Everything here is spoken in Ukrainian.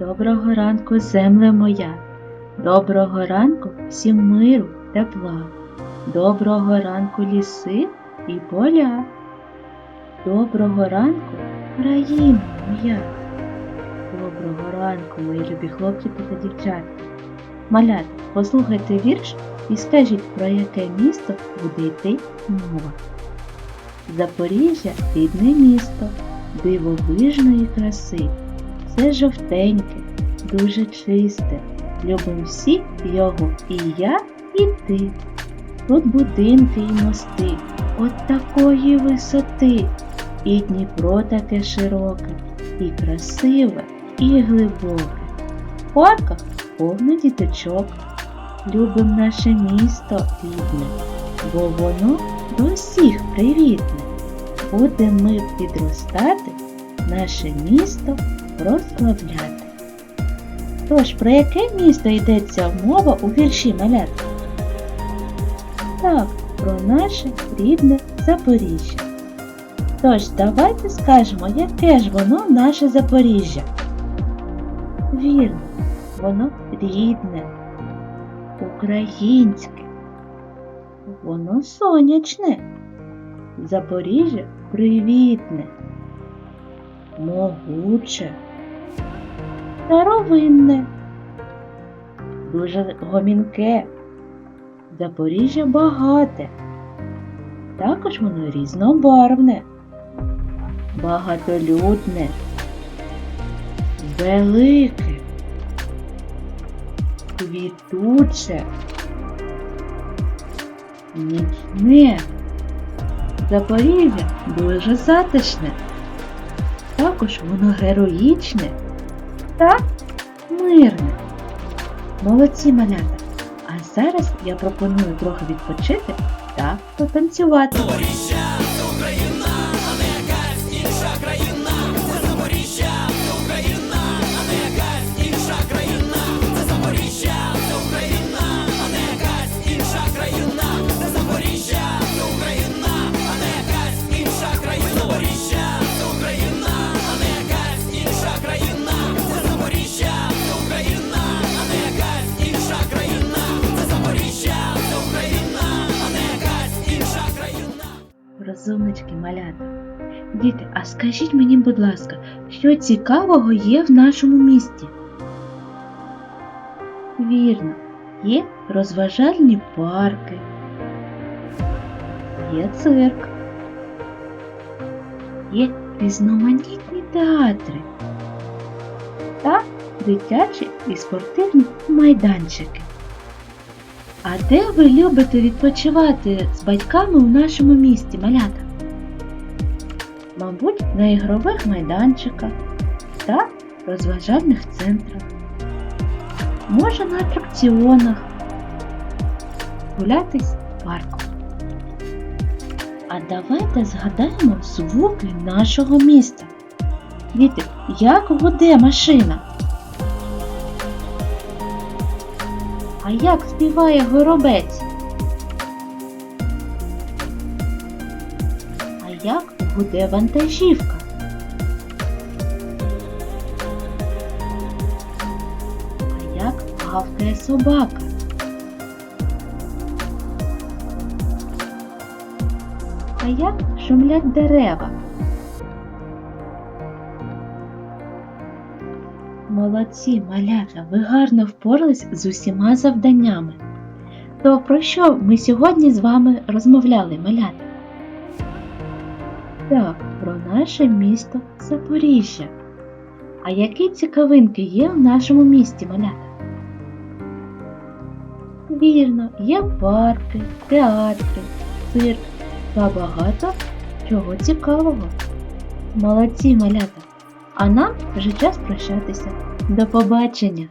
Доброго ранку, земле моя. Доброго ранку всім миру, тепла. Доброго ранку ліси і поля. Доброго ранку, країна моя. Доброго ранку, мої любі хлопчики та дівчата. Малята, послухайте вірш і скажіть, про яке місто буде йти мова. Запоріжжя рідне місто, дивовижної краси. Все жовтеньке, дуже чисте. Любим всі його і я, і ти. Тут будинки і мости, от такої висоти. І Дніпро таке широке, і красиве, і глибоке. В парках повно діточок. Любим наше місто рідне, бо воно до всіх привітне. Будем ми підростати, наше місто прославляти. Тож, про яке місто йдеться мова у вірші малят? Так, про наше рідне Запоріжжя. Тож, давайте скажемо, яке ж воно наше Запоріжжя. Вірно, воно рідне, українське, воно сонячне, Запоріжжя привітне, могуче, старовинне, дуже гомінке, Запоріжжя багате, також воно різнобарвне, багатолюдне, велике, квітуче, нічне. Запоріжжя дуже затишне. Також воно героїчне та мирне. Молодці малята! А зараз я пропоную трохи відпочити та потанцювати. Розумнички малята. Діти, а скажіть мені, будь ласка, що цікавого є в нашому місті? Вірно, є розважальні парки, є цирк, є різноманітні театри та дитячі і спортивні майданчики. А де ви любите відпочивати з батьками у нашому місті, малята? Мабуть, на ігрових майданчиках та розважальних центрах. Може на атракціонах. Гулятись парком. А давайте згадаємо звуки нашого міста. Діти, як гуде машина? А як співає горобець? А як гуде вантажівка? А як гавкає собака? А як шумлять дерева? Молодці, малята, ви гарно впорались з усіма завданнями. То про що ми сьогодні з вами розмовляли, малята? Так, про наше місто Запоріжжя. А які цікавинки є в нашому місті, малята? Вірно, є парки, театри, цирк та багато чого цікавого. Молодці, малята! А нам вже час прощатися. До побачення!